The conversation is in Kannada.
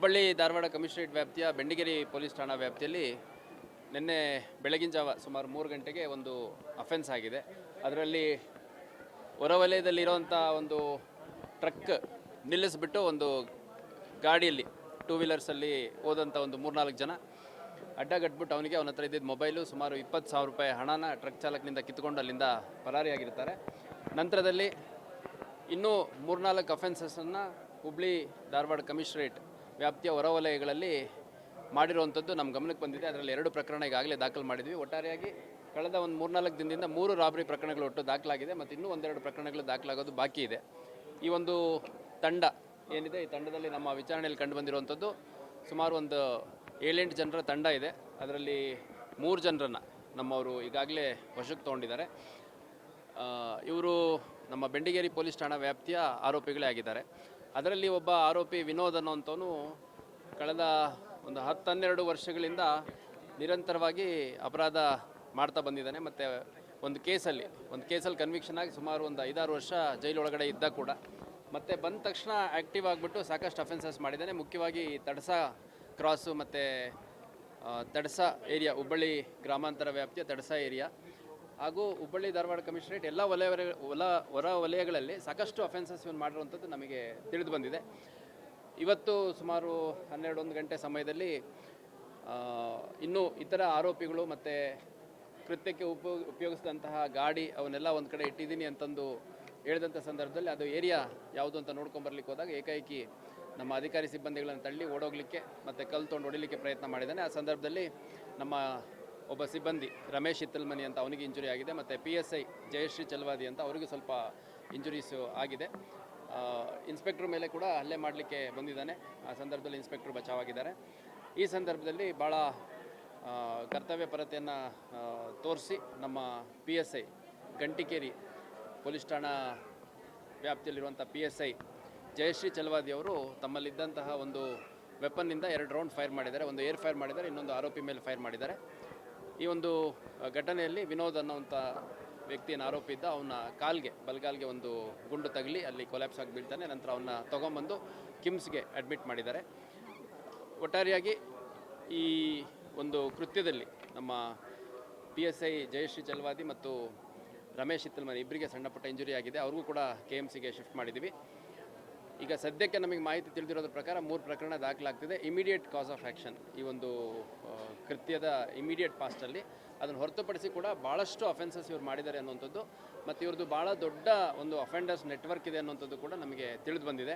ಹುಬ್ಬಳ್ಳಿ ಧಾರವಾಡ ಕಮಿಷನರೇಟ್ ವ್ಯಾಪ್ತಿಯ ಬೆಂಡಿಗೇರಿ ಪೊಲೀಸ್ ಠಾಣಾ ವ್ಯಾಪ್ತಿಯಲ್ಲಿ ನಿನ್ನೆ ಬೆಳಗಿನ ಜಾವ ಸುಮಾರು ಮೂರು ಗಂಟೆಗೆ ಒಂದು ಅಫೆನ್ಸ್ ಆಗಿದೆ. ಅದರಲ್ಲಿ ಹೊರವಲಯದಲ್ಲಿರುವಂಥ ಒಂದು ಟ್ರಕ್ ನಿಲ್ಲಿಸ್ಬಿಟ್ಟು ಒಂದು ಗಾಡಿಯಲ್ಲಿ ಟೂ ವೀಲರ್ಸಲ್ಲಿ ಹೋದಂಥ ಒಂದು ಮೂರ್ನಾಲ್ಕು ಜನ ಅಡ್ಡಗಟ್ಬಿಟ್ಟು ಅವನಿಗೆ ಅವನ ಹತ್ರ ಇದ್ದಿದ್ದ ಮೊಬೈಲು ಸುಮಾರು ಇಪ್ಪತ್ತು ಸಾವಿರ ರೂಪಾಯಿ ಹಣನ ಟ್ರಕ್ ಚಾಲಕನಿಂದ ಕಿತ್ಕೊಂಡು ಅಲ್ಲಿಂದ ಪರಾರಿಯಾಗಿರ್ತಾರೆ. ನಂತರದಲ್ಲಿ ಇನ್ನೂ ಮೂರ್ನಾಲ್ಕು ಅಫೆನ್ಸಸ್ಸನ್ನು ಹುಬ್ಳಿ ಧಾರವಾಡ ಕಮಿಷನರೇಟ್ ವ್ಯಾಪ್ತಿಯ ಹೊರವಲಯಗಳಲ್ಲಿ ಮಾಡಿರುವಂಥದ್ದು ನಮ್ಮ ಗಮನಕ್ಕೆ ಬಂದಿದೆ. ಅದರಲ್ಲಿ ಎರಡು ಪ್ರಕರಣ ಈಗಾಗಲೇ ದಾಖಲು ಮಾಡಿದ್ವಿ. ಒಟ್ಟಾರೆಯಾಗಿ ಕಳೆದ ಒಂದು ಮೂರ್ನಾಲ್ಕು ದಿನದಿಂದ ಮೂರು ರಾಬರಿ ಪ್ರಕರಣಗಳು ಒಟ್ಟು ದಾಖಲಾಗಿದೆ ಮತ್ತು ಇನ್ನೂ ಒಂದೆರಡು ಪ್ರಕರಣಗಳು ದಾಖಲಾಗೋದು ಬಾಕಿ ಇದೆ. ಈ ಒಂದು ತಂಡ ಏನಿದೆ? ಈ ತಂಡದಲ್ಲಿ ನಮ್ಮ ವಿಚಾರಣೆಯಲ್ಲಿ ಕಂಡು ಬಂದಿರುವಂಥದ್ದು ಸುಮಾರು ಒಂದು ಏಳೆಂಟು ಜನರ ತಂಡ ಇದೆ. ಅದರಲ್ಲಿ ಮೂರು ಜನರನ್ನು ನಮ್ಮವರು ಈಗಾಗಲೇ ವಶಕ್ಕೆ ತೊಗೊಂಡಿದ್ದಾರೆ. ಇವರು ನಮ್ಮ ಬೆಂಡಿಗೇರಿ ಪೊಲೀಸ್ ಠಾಣಾ ವ್ಯಾಪ್ತಿಯ ಆರೋಪಿಗಳೇ ಆಗಿದ್ದಾರೆ. ಅದರಲ್ಲಿ ಒಬ್ಬ ಆರೋಪಿ ವಿನೋದ್ ಅನ್ನೋಂಥವನು ಕಳೆದ ಒಂದು ಹತ್ತು ಹನ್ನೆರಡು ವರ್ಷಗಳಿಂದ ನಿರಂತರವಾಗಿ ಅಪರಾಧ ಮಾಡ್ತಾ ಬಂದಿದ್ದಾನೆ. ಮತ್ತು ಒಂದು ಕೇಸಲ್ಲಿ ಒಂದು ಕೇಸಲ್ಲಿ ಕನ್ವಿಕ್ಷನ್ ಆಗಿ ಸುಮಾರು ಒಂದು ಐದಾರು ವರ್ಷ ಜೈಲೊಳಗಡೆ ಇದ್ದ ಕೂಡ. ಮತ್ತು ಬಂದ ತಕ್ಷಣ ಆ್ಯಕ್ಟಿವ್ ಆಗಿಬಿಟ್ಟು ಸಾಕಷ್ಟು ಅಫೆನ್ಸಸ್ ಮಾಡಿದ್ದಾನೆ. ಮುಖ್ಯವಾಗಿ ತಡಸ ಕ್ರಾಸು ಮತ್ತು ತಡಸ ಏರಿಯಾ ಹುಬ್ಬಳ್ಳಿ ಗ್ರಾಮಾಂತರ ವ್ಯಾಪ್ತಿಯ ತಡಸ ಏರಿಯಾ ಹಾಗೂ ಹುಬ್ಬಳ್ಳಿ ಧಾರವಾಡ ಕಮಿಷನರೇಟ್ ಎಲ್ಲ ವಲಯ ಹೊರ ವಲಯಗಳಲ್ಲಿ ಸಾಕಷ್ಟು ಅಫೆನ್ಸಸ್ ಇವನು ಮಾಡಿರುವಂಥದ್ದು ನಮಗೆ ತಿಳಿದು ಬಂದಿದೆ. ಇವತ್ತು ಸುಮಾರು ಹನ್ನೆರಡು ಒಂದು ಗಂಟೆ ಸಮಯದಲ್ಲಿ ಇನ್ನೂ ಇತರ ಆರೋಪಿಗಳು ಮತ್ತು ಕೃತ್ಯಕ್ಕೆ ಉಪಯೋಗ ಉಪಯೋಗಿಸಿದಂತಹ ಗಾಡಿ ಅವನ್ನೆಲ್ಲ ಒಂದು ಕಡೆ ಇಟ್ಟಿದ್ದೀನಿ ಅಂತಂದು ಹೇಳಿದಂಥ ಸಂದರ್ಭದಲ್ಲಿ ಅದು ಏರಿಯಾ ಯಾವುದು ಅಂತ ನೋಡ್ಕೊಂಬರ್ಲಿಕ್ಕೆ ಹೋದಾಗ ಏಕಾಏಕಿ ನಮ್ಮ ಅಧಿಕಾರಿ ಸಿಬ್ಬಂದಿಗಳನ್ನು ತಳ್ಳಿ ಓಡೋಗ್ಲಿಕ್ಕೆ ಮತ್ತು ಕಲ್ಲು ತೊಗೊಂಡು ಹೊಡಿಲಿಕ್ಕೆ ಪ್ರಯತ್ನ ಮಾಡಿದ್ದಾನೆ. ಆ ಸಂದರ್ಭದಲ್ಲಿ ನಮ್ಮ ಒಬ್ಬ ಸಿಬ್ಬಂದಿ ರಮೇಶ್ ಇತ್ತಲ್ಮನಿ ಅಂತ ಅವನಿಗೆ ಇಂಜುರಿ ಆಗಿದೆ. ಮತ್ತು P S I Jayashree Chalwadi ಅಂತ ಅವರಿಗೂ ಸ್ವಲ್ಪ ಇಂಜುರೀಸು ಆಗಿದೆ. ಇನ್ಸ್ಪೆಕ್ಟ್ರ್ ಮೇಲೆ ಕೂಡ ಹಲ್ಲೆ ಮಾಡಲಿಕ್ಕೆ ಬಂದಿದ್ದಾನೆ. ಆ ಸಂದರ್ಭದಲ್ಲಿ ಇನ್ಸ್ಪೆಕ್ಟ್ರ್ ಬಚಾವಾಗಿದ್ದಾರೆ. ಈ ಸಂದರ್ಭದಲ್ಲಿ ಭಾಳ ಕರ್ತವ್ಯ ಪರತೆಯನ್ನು ತೋರಿಸಿ ನಮ್ಮ P S I Gantikeri police ಠಾಣಾ ವ್ಯಾಪ್ತಿಯಲ್ಲಿರುವಂಥ P S I Jayashree Chalavadi ಅವರು ತಮ್ಮಲ್ಲಿದ್ದಂತಹ ಒಂದು ವೆಪನ್ನಿಂದ ಎರಡು ರೌಂಡ್ ಫೈರ್ ಮಾಡಿದ್ದಾರೆ. ಒಂದು ಏರ್ ಫೈರ್ ಮಾಡಿದ್ದಾರೆ, ಇನ್ನೊಂದು ಆರೋಪಿ ಮೇಲೆ ಫೈರ್ ಮಾಡಿದ್ದಾರೆ. ಈ ಒಂದು ಘಟನೆಯಲ್ಲಿ ವಿನೋದ್ ಅನ್ನೋಂಥ ವ್ಯಕ್ತಿಯನ್ನು ಆರೋಪಿ ಇದ್ದ ಅವನ ಕಾಲ್ಗೆ, ಬಲ್ಗಾಲ್ಗೆ ಒಂದು ಗುಂಡು ತಗಲಿ, ಅಲ್ಲಿ ಕೊಲ್ಯಾಪ್ಸ್ ಆಗಿ ಬೀಳ್ತಾನೆ. ನಂತರ ಅವನ್ನ ತೊಗೊಂಬಂದು ಕಿಮ್ಸ್ಗೆ ಅಡ್ಮಿಟ್ ಮಾಡಿದ್ದಾರೆ. ಒಟ್ಟಾರೆಯಾಗಿ ಈ ಒಂದು ಕೃತ್ಯದಲ್ಲಿ ನಮ್ಮ P S I Jayashree Chalwadi ಮತ್ತು ರಮೇಶ್ ಇತ್ತಲ್ಮನೆ ಇಬ್ಬರಿಗೆ ಸಣ್ಣಪುಟ್ಟ ಇಂಜುರಿ ಆಗಿದೆ. ಅವ್ರಿಗೂ ಕೂಡ ಕೆ ಎಂ ಸಿಗೆ ಶಿಫ್ಟ್ ಮಾಡಿದ್ದೀವಿ. ಈಗ ಸದ್ಯಕ್ಕೆ ನಮಗೆ ಮಾಹಿತಿ ತಿಳಿದಿರೋದ್ರ ಪ್ರಕಾರ ಮೂರು ಪ್ರಕರಣ ದಾಖಲಾಗ್ತಿದೆ. ಇಮಿಡಿಯೇಟ್ ಕಾಸ್ ಆಫ್ ಆ್ಯಕ್ಷನ್ ಈ ಒಂದು ಕೃತ್ಯದ ಇಮಿಡಿಯೇಟ್ ಪಾಸ್ಟಲ್ಲಿ ಅದನ್ನು ಹೊರತುಪಡಿಸಿ ಕೂಡ ಭಾಳಷ್ಟು ಅಫೆನ್ಸಸ್ ಇವ್ರು ಮಾಡಿದ್ದಾರೆ ಅನ್ನುವಂಥದ್ದು. ಮತ್ತು ಇವ್ರದ್ದು ಭಾಳ ದೊಡ್ಡ ಒಂದು ಅಫೆಂಡರ್ಸ್ ನೆಟ್ವರ್ಕ್ ಇದೆ ಅನ್ನುವಂಥದ್ದು ಕೂಡ ನಮಗೆ ತಿಳಿದು ಬಂದಿದೆ.